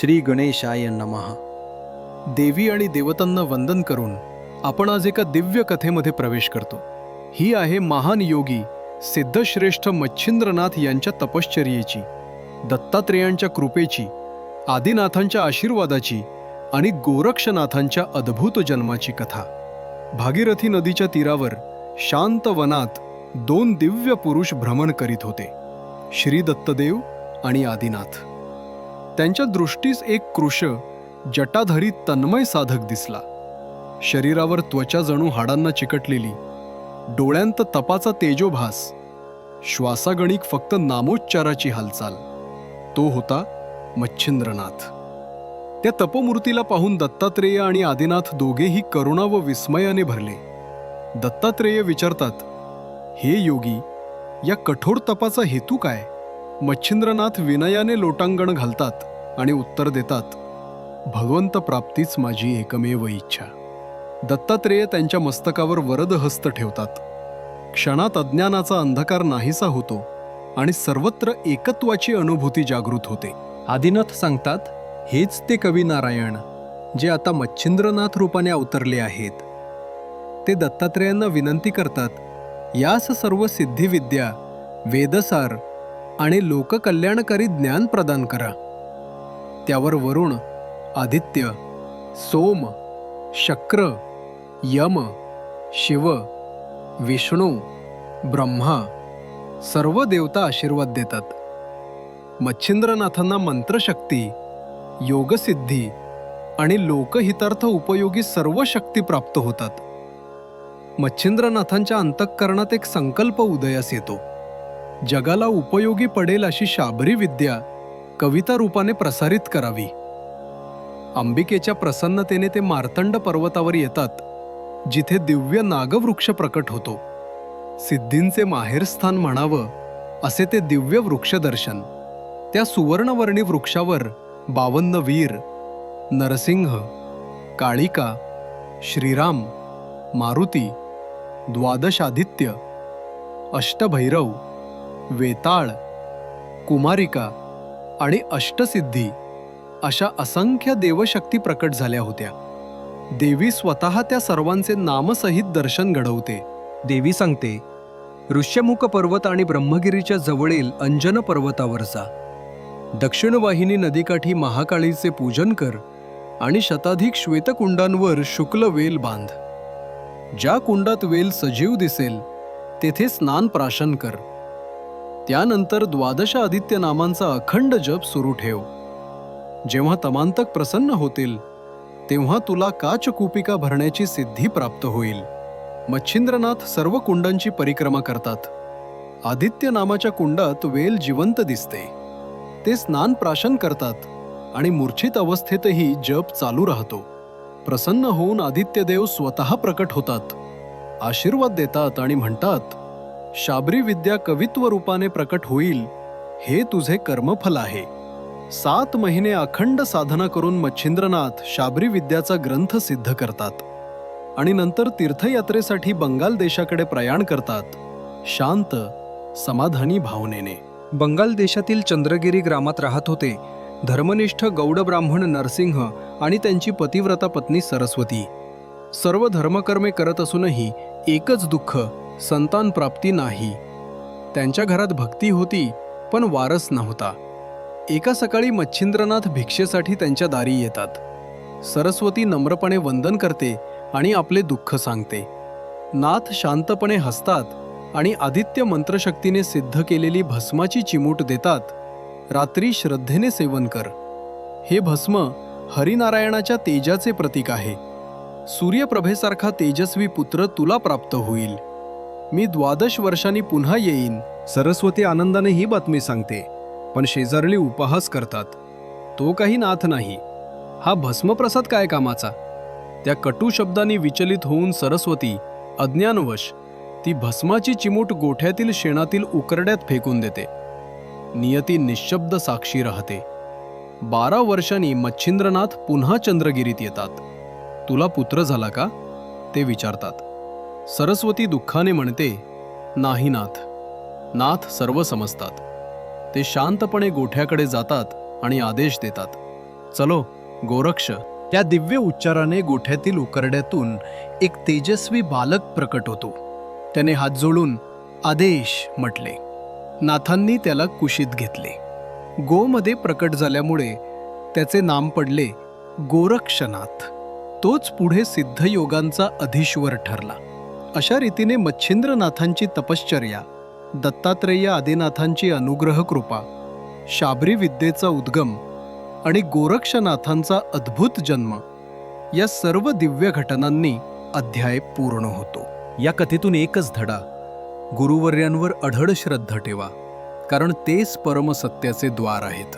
श्री गणेशाय नमहा देवी आणि देवतांना वंदन करून आपण आज एका दिव्य कथेमध्ये प्रवेश करतो. ही आहे महान योगी सिद्धश्रेष्ठ मच्छिंद्रनाथ यांच्या तपश्चर्येची दत्तात्रेयांच्या कृपेची आदिनाथांच्या आशीर्वादाची आणि गोरक्षनाथांच्या अद्भुत जन्माची कथा. भागीरथी नदीच्या तीरावर शांत वनात दोन दिव्य पुरुष भ्रमण करीत होते. श्री दत्तदेव आणि आदिनाथ. त्यांच्या दृष्टीस एक कृश जटाधारी तन्मय साधक दिसला. शरीरावर त्वचा जणू हाडांना चिकटलेली डोळ्यांत तपाचा तेजोभास श्वासागणिक फक्त नामोच्चाराची हालचाल. तो होता मच्छिंद्रनाथ. त्या तपमूर्तीला पाहून दत्तात्रेय आणि आदिनाथ दोघेही करुणा व विस्मयाने भरले. दत्तात्रेय विचारतात हे योगी या कठोर तपाचा हेतू काय? मच्छिंद्रनाथ विनयाने लोटांगण घालतात. आणि उत्तर देतात भगवंत प्राप्तीच माझी एकमेव इच्छा. दत्तात्रेय त्यांच्या मस्तकावर वरद हस्त ठेवतात. क्षणात अज्ञानाचा अंधकार नाहीसा होतो आणि सर्वत्र एकत्वाची अनुभूती जागृत होते. आदिनाथ सांगतात हेच ते कवी नारायण जे आता मच्छिंद्रनाथ रूपाने अवतरले आहेत. ते दत्तात्रेयांना विनंती करतात यास सर्व सिद्धिविद्या वेदसार आणि लोककल्याणकारी ज्ञान प्रदान करा. त्यावर वरुण आदित्य सोम शक्र यम शिव विष्णू ब्रह्मा सर्व देवता आशीर्वाद देतात. मच्छिंद्रनाथांना मंत्रशक्ती योगसिद्धी आणि लोकहितार्थ उपयोगी सर्व शक्ती प्राप्त होतात. मच्छिंद्रनाथांच्या अंतःकरणात एक संकल्प उदयास येतो. जगाला उपयोगी पडेल अशी शाबरी विद्या कविता रूपाने प्रसारित करावी. अंबिकेच्या प्रसन्नतेने ते मार्तंड पर्वतावर येतात जिथे दिव्य नागवृक्ष प्रकट होतो. सिद्धींचे माहेरस्थान म्हणावं असे ते दिव्य वृक्षदर्शन त्या सुवर्णवर्णी वृक्षावर बावन्न वीर नरसिंह काळिका श्रीराम मारुती द्वादशादित्य अष्टभैरव वेताळ कुमारिका आणि अष्टसिद्धी अशा असंख्य देवशक्ती प्रकट झाल्या होत्या. देवी स्वतः त्या सर्वांचे नामसहित दर्शन घडवते. देवी सांगते ऋष्यमुख पर्वत आणि ब्रह्मगिरीच्या जवळील अंजन पर्वतावर जा. दक्षिणवाहिनी नदीकाठी महाकाळीचे पूजन कर आणि शताधिक श्वेतकुंडांवर शुक्ल वेल बांध. ज्या कुंडात वेल सजीव दिसेल तेथे स्नान प्राशन कर. त्यानंतर द्वादश आदित्य नामांचा अखंड जप सुरू ठेव. जेव्हा तमांतक प्रसन्न होतील तेव्हा तुला काचकुपिका भरण्याची सिद्धी प्राप्त होईल. मच्छिंद्रनाथ सर्व कुंडांची परिक्रमा करतात. आदित्य नामाच्या कुंडात वेल जिवंत दिसते. ते स्नान प्राशन करतात आणि मूर्छित अवस्थेतही जप चालू राहतो. प्रसन्न होऊन आदित्यदेव स्वतः प्रकट होतात. आशीर्वाद देतात आणि म्हणतात शाबरी विद्या कवित्व रूपाने प्रकट होईल हे तुझे कर्मफल आहे. सात महिने अखंड साधना करून मच्छिंद्रनाथ शाबरी विद्याचा ग्रंथ सिद्ध करतात आणि नंतर तीर्थयात्रेसाठी बंगाल देशाकडे प्रयाण करतात शांत समाधानी भावनेने. बंगाल देशातील चंद्रगिरी ग्रामात राहत होते धर्मनिष्ठ गौड ब्राह्मण नरसिंह आणि त्यांची पतिव्रता पत्नी सरस्वती. सर्व धर्मकर्मे करत असूनही एकच दुःख संतान प्राप्ती नाही. त्यांच्या घरात भक्ती होती पण वारस नव्हता. एका सकाळी मच्छिंद्रनाथ भिक्षेसाठी त्यांच्या दारी येतात. सरस्वती नम्रपणे वंदन करते आणि आपले दुःख सांगते. नाथ शांतपणे हसतात आणि आदित्य मंत्रशक्तीने सिद्ध केलेली भस्माची चिमूट देतात. रात्री श्रद्धेने सेवन कर. हे भस्म हरिनारायणाच्या तेजाचे प्रतीक आहे. सूर्यप्रभेसारखा तेजस्वी पुत्र तुला प्राप्त होईल. मी द्वादश वर्षांनी पुन्हा येईन. सरस्वती आनंदाने ही बातमी सांगते. पण शेजारली उपहास करतात. तो काही नाथ नाही. हा भस्मप्रसाद काय कामाचा? त्या कटू शब्दांनी विचलित होऊन सरस्वती अज्ञानवश ती भस्माची चिमूट गोठ्यातील शेणातील उकरड्यात फेकून देते. नियती निशब्द साक्षी राहते. बारा वर्षांनी मच्छिंद्रनाथ पुन्हा चंद्रगिरीत येतात. तुला पुत्र झाला का? ते विचारतात. सरस्वती दुःखाने म्हणते नाही नाथ. नाथ सर्व समजतात. ते शांतपणे गोठ्याकडे जातात आणि आदेश देतात. चलो गोरक्ष. त्या दिव्य उच्चाराने गोठ्यातील उकरड्यातून एक तेजस्वी बालक प्रकट होतो. त्याने हात जोडून आदेश म्हटले. नाथांनी त्याला कुशीत घेतले. गोमध्ये प्रकट झाल्यामुळे त्याचे नाम पडले गोरक्षनाथ. तोच पुढे सिद्धयोगांचा अधिश्वर ठरला. अशा रीतीने मच्छिंद्रनाथांची तपश्चर्या दत्तात्रेय आदिनाथांची अनुग्रह कृपा शाबरी विद्येचा उद्गम आणि गोरक्षनाथांचा अद्भुत जन्म या सर्व दिव्य घटनांनी अध्याय पूर्ण होतो. या कथेतून एकच धडा गुरुवर्यांवर अढळ श्रद्धा ठेवा कारण तेच परमसत्याचे द्वार आहेत.